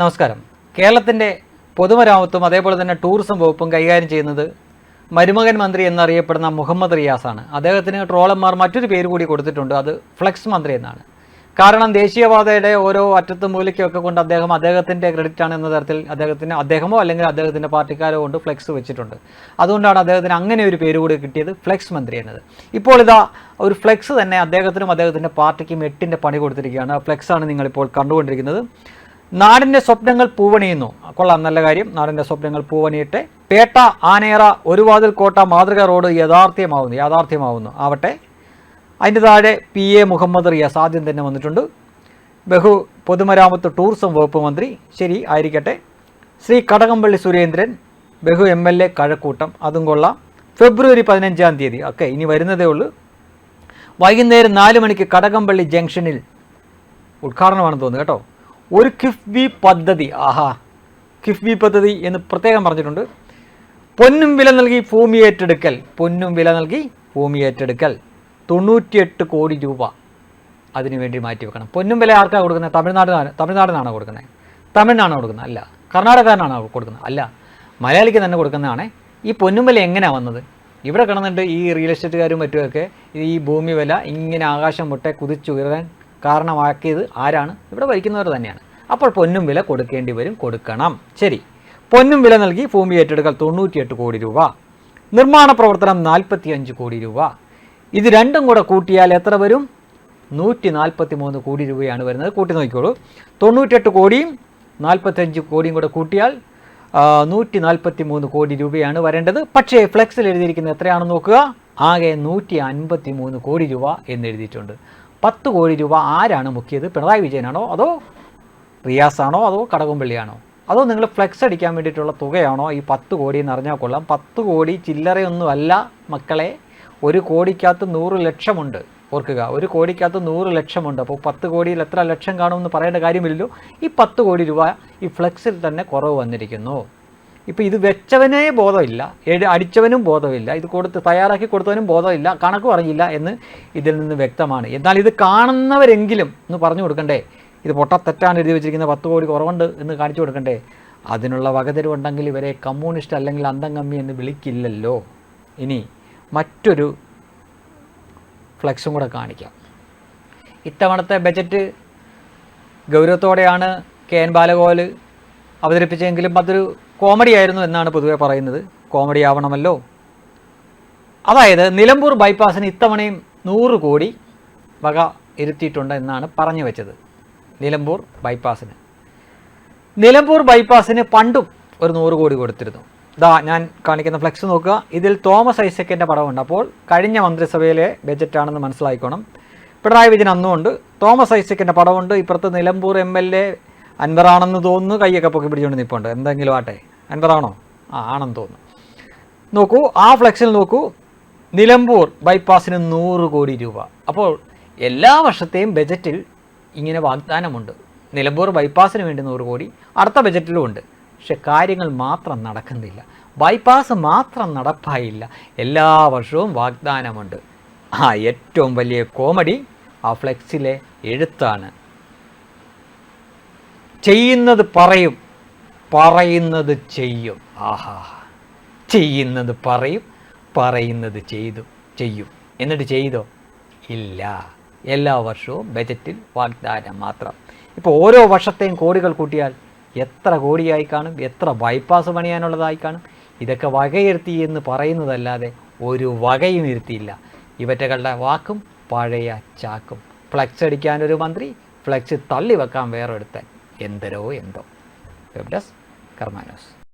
നമസ്കാരം. കേരളത്തിന്റെ പൊതുമരാമത്തും അതേപോലെ തന്നെ ടൂറിസം വകുപ്പും കൈകാര്യം ചെയ്യുന്നത് മരുമകൻ മന്ത്രി എന്നറിയപ്പെടുന്ന മുഹമ്മദ് റിയാസാണ്. അദ്ദേഹത്തിന് ട്രോളന്മാർ മറ്റൊരു പേര് കൂടി കൊടുത്തിട്ടുണ്ട്. അത് ഫ്ലെക്സ് മന്ത്രി എന്നാണ്. കാരണം ദേശീയപാതയുടെ ഓരോ അറ്റത്തും മൂലയ്ക്കൊക്കെ കൊണ്ട് അദ്ദേഹം അദ്ദേഹത്തിന്റെ ക്രെഡിറ്റ് ആണ് എന്ന തരത്തിൽ അദ്ദേഹത്തിന് അദ്ദേഹമോ അല്ലെങ്കിൽ അദ്ദേഹത്തിന്റെ പാർട്ടിക്കാരോ കൊണ്ട് ഫ്ലെക്സ് വെച്ചിട്ടുണ്ട്. അതുകൊണ്ടാണ് അദ്ദേഹത്തിന് അങ്ങനെ ഒരു പേര് കൂടി കിട്ടിയത് ഫ്ലെക്സ് മന്ത്രി എന്നത്. ഇപ്പോൾ ഇതാ ഒരു ഫ്ലെക്സ് തന്നെ അദ്ദേഹത്തിനും അദ്ദേഹത്തിന്റെ പാർട്ടിക്കും എട്ടിന്റെ പണി കൊടുത്തിരിക്കുകയാണ്. ആ ഫ്ലെക്സ് ആണ് നിങ്ങളിപ്പോൾ കണ്ടുകൊണ്ടിരിക്കുന്നത്. നാടിന്റെ സ്വപ്നങ്ങൾ പൂവണിയുന്നു. കൊള്ളാം നല്ല കാര്യം. നാടിന്റെ സ്വപ്നങ്ങൾ പൂവണിയിട്ട് പേട്ട ആനേറ ഒരു വാതിൽ കോട്ട മാതൃക റോഡ് യഥാർത്ഥ്യമാവുന്നു യാഥാർത്ഥ്യമാവുന്നു. ആവട്ടെ. അതിന്റെ താഴെ പി എ മുഹമ്മദ് റിയാസ് ആദ്യം തന്നെ വന്നിട്ടുണ്ട്. ബഹു പൊതുമരാമത്ത് ടൂറിസം വകുപ്പ് മന്ത്രി. ശരി ആയിരിക്കട്ടെ. ശ്രീ കടകംപള്ളി സുരേന്ദ്രൻ ബഹു എം എൽ എ കഴക്കൂട്ടം. അതും കൊള്ളാം. ഫെബ്രുവരി പതിനഞ്ചാം തീയതി. ഒക്കെ ഇനി വരുന്നതേ ഉള്ളൂ. വൈകുന്നേരം നാല് മണിക്ക് കടകംപള്ളി ജംഗ്ഷനിൽ ഉദ്ഘാടനമാണെന്ന് തോന്നുന്നു കേട്ടോ. ഒരു കിഫ്ബി പദ്ധതി ആഹാ കിഫ്ബി പദ്ധതി എന്ന് പ്രത്യേകം പറഞ്ഞിട്ടുണ്ട്. പൊന്നും വില നൽകി ഭൂമി ഏറ്റെടുക്കൽ പൊന്നും വില നൽകി ഭൂമി ഏറ്റെടുക്കൽ. തൊണ്ണൂറ്റിയെട്ട് കോടി രൂപ അതിനുവേണ്ടി മാറ്റി വെക്കണം. പൊന്നും വില ആർക്കാണ് കൊടുക്കുന്നത്? തമിഴ്നാടിനാണ് തമിഴ്നാടിനാണോ കൊടുക്കുന്നത്? തമിഴിനാണോ കൊടുക്കുന്നത്? അല്ല. കർണാടകനാണോ കൊടുക്കുന്നത്? അല്ല. മലയാളിക്ക് തന്നെ കൊടുക്കുന്നതാണ്. ഈ പൊന്നും വില എങ്ങനെയാണ് വന്നത്? ഇവിടെ കിടന്നിട്ട് ഈ റിയൽ എസ്റ്റേറ്റുകാരും മറ്റുമൊക്കെ ഈ ഭൂമി വില ഇങ്ങനെ ആകാശം മുട്ടെ കുതിച്ചുയരാൻ കാരണമാക്കിയത് ആരാണ്? ഇവിടെ ഭരിക്കുന്നവർ തന്നെയാണ്. അപ്പോൾ പൊന്നും വില കൊടുക്കേണ്ടി വരും കൊടുക്കണം. ശരി. പൊന്നും വില നൽകി ഭൂമി ഏറ്റെടുക്കൽ തൊണ്ണൂറ്റിയെട്ട് കോടി രൂപ. നിർമ്മാണ പ്രവർത്തനം നാൽപ്പത്തിയഞ്ച് കോടി രൂപ. ഇത് രണ്ടും കൂടെ കൂട്ടിയാൽ എത്ര വരും? നൂറ്റി നാൽപ്പത്തി മൂന്ന് കോടി രൂപയാണ് വരുന്നത്. കൂട്ടി നോക്കിക്കോളൂ. തൊണ്ണൂറ്റെട്ട് കോടിയും നാൽപ്പത്തഞ്ച് കോടിയും കൂടെ കൂട്ടിയാൽ നൂറ്റി നാൽപ്പത്തി മൂന്ന് കോടി രൂപയാണ് വരേണ്ടത്. പക്ഷേ ഫ്ലെക്സിൽ എഴുതിയിരിക്കുന്നത് എത്രയാണെന്ന് നോക്കുക? ആകെ നൂറ്റി അൻപത്തി മൂന്ന് കോടി രൂപ എന്ന് എഴുതിയിട്ടുണ്ട്. പത്ത് കോടി രൂപ ആരാണ് മുക്കിയത്? പിണറായി വിജയനാണോ? അതോ റിയാസാണോ? അതോ കടകുംപള്ളിയാണോ? അതോ നിങ്ങൾ ഫ്ലെക്സ് അടിക്കാൻ വേണ്ടിയിട്ടുള്ള തുകയാണോ ഈ പത്ത് കോടി എന്ന് അറിഞ്ഞാൽ കൊള്ളാം. പത്ത് കോടി ചില്ലറയൊന്നുമല്ല മക്കളെ. ഒരു കോടിക്കകത്ത് നൂറ് ലക്ഷമുണ്ട്. ഓർക്കുക ഒരു കോടിക്കകത്ത് നൂറ് ലക്ഷമുണ്ട്. അപ്പോൾ പത്ത് കോടിയിൽ എത്ര ലക്ഷം കാണുമെന്ന് പറയേണ്ട കാര്യമില്ലല്ലോ. ഈ പത്ത് കോടി രൂപ ഈ ഫ്ലെക്സിൽ തന്നെ കുറവ് വന്നിരിക്കുന്നു. ഇപ്പോൾ ഇത് വെച്ചവനേ ബോധമില്ല അടിച്ചവനും ബോധമില്ല ഇത് കൊടുത്ത് തയ്യാറാക്കി കൊടുത്തവനും ബോധമില്ല കണക്ക് പറഞ്ഞില്ല എന്ന് ഇതിൽ നിന്ന് വ്യക്തമാണ്. എന്നാൽ ഇത് കാണുന്നവരെങ്കിലും ഒന്ന് പറഞ്ഞു കൊടുക്കണ്ടേ? ഇത് പൊട്ട തെറ്റാണ് എഴുതി വെച്ചിരിക്കുന്ന പത്ത് കോടി കുറവുണ്ട് എന്ന് കാണിച്ചു കൊടുക്കണ്ടേ? അതിനുള്ള വകതിരിവുണ്ടെങ്കിൽ ഇവരെ കമ്മ്യൂണിസ്റ്റ് അല്ലെങ്കിൽ അന്തം കമ്മി എന്ന് വിളിക്കില്ലല്ലോ. ഇനി മറ്റൊരു ഫ്ലെക്സും കൂടെ കാണിക്കാം. ഇത്തവണത്തെ ബജറ്റ് ഗൗരവത്തോടെയാണ് കെ എൻ ബാലഗോപാൽ അവതരിപ്പിച്ചെങ്കിലും അതൊരു കോമഡി ആയിരുന്നു എന്നാണ് പൊതുവെ പറയുന്നത്. കോമഡി ആവണമല്ലോ അതായത് നിലമ്പൂർ ബൈപ്പാസിന് ഇത്തവണയും നൂറ് കോടി വക ഇരുത്തിയിട്ടുണ്ട് എന്നാണ് പറഞ്ഞു വെച്ചത് നിലമ്പൂർ ബൈപ്പാസിന്. നിലമ്പൂർ ബൈപ്പാസിന് പണ്ടും ഒരു നൂറ് കോടി കൊടുത്തിരുന്നു. ദാ ഞാൻ കാണിക്കുന്ന ഫ്ലെക്സ് നോക്കുക. ഇതിൽ തോമസ് ഐസക്കിന്റെ പടമുണ്ട്. അപ്പോൾ കഴിഞ്ഞ മന്ത്രിസഭയിലെ ബജറ്റാണെന്ന് മനസ്സിലായിക്കോണം. പിണറായി വിജയൻ അന്നുമുണ്ട്. തോമസ് ഐസക്കിന്റെ പടമുണ്ട്. ഇപ്പുറത്ത് നിലമ്പൂർ എം എൽ എ അൻവറാണെന്ന് തോന്നുന്നു കൈയൊക്കെ പൊക്കി പിടിച്ചുകൊണ്ട് നിൽപ്പുണ്ട് എന്തെങ്കിലും ആട്ടെ. അൻവറാണോ? ആ ആണെന്ന് തോന്നുന്നു. നോക്കൂ ആ ഫ്ലെക്സിൽ നോക്കൂ. നിലമ്പൂർ ബൈപ്പാസിന് നൂറ് കോടി രൂപ. അപ്പോൾ എല്ലാ വർഷത്തെയും ബജറ്റിൽ ഇങ്ങനെ വാഗ്ദാനമുണ്ട്. നിലമ്പൂർ ബൈപ്പാസിന് വേണ്ടി നൂറ് കോടി അടുത്ത ബജറ്റിലും ഉണ്ട്. പക്ഷെ കാര്യങ്ങൾ മാത്രം നടക്കുന്നില്ല. ബൈപ്പാസ് മാത്രം നടപ്പായില്ല. എല്ലാ വർഷവും വാഗ്ദാനമുണ്ട്. ആ ഏറ്റവും വലിയ കോമഡി ആ ഫ്ലെക്സിലെ എഴുത്താണ്. ചെയ്യുന്നത് പറയും. പറയുന്നത് ചെയ്യും. ആഹാ. ചെയ്യുന്നത് പറയും പറയുന്നത് ചെയ്തു ചെയ്യും. എന്നിട്ട് ചെയ്തോ? ഇല്ല. എല്ലാ വർഷവും ബജറ്റിൽ വാഗ്ദാനം മാത്രം. ഇപ്പോൾ ഓരോ വർഷത്തെയും കോടികൾ കൂട്ടിയാൽ എത്ര കോടിയായി കാണും? എത്ര ബൈപ്പാസ് പണിയാനുള്ളതായി കാണും? ഇതൊക്കെ വകയിരുത്തി എന്ന് പറയുന്നതല്ലാതെ ഒരു വകയും ഇരുത്തിയില്ല. ഇവറ്റകളുടെ വാക്കും പഴയ ചാക്കും. ഫ്ലക്സ് അടിക്കാനൊരു മന്ത്രി ഫ്ലക്സ് തള്ളി വെക്കാൻ വേറെ വേറൊരുത്തൻ. Entero y ento, ¿veas? Carmanos.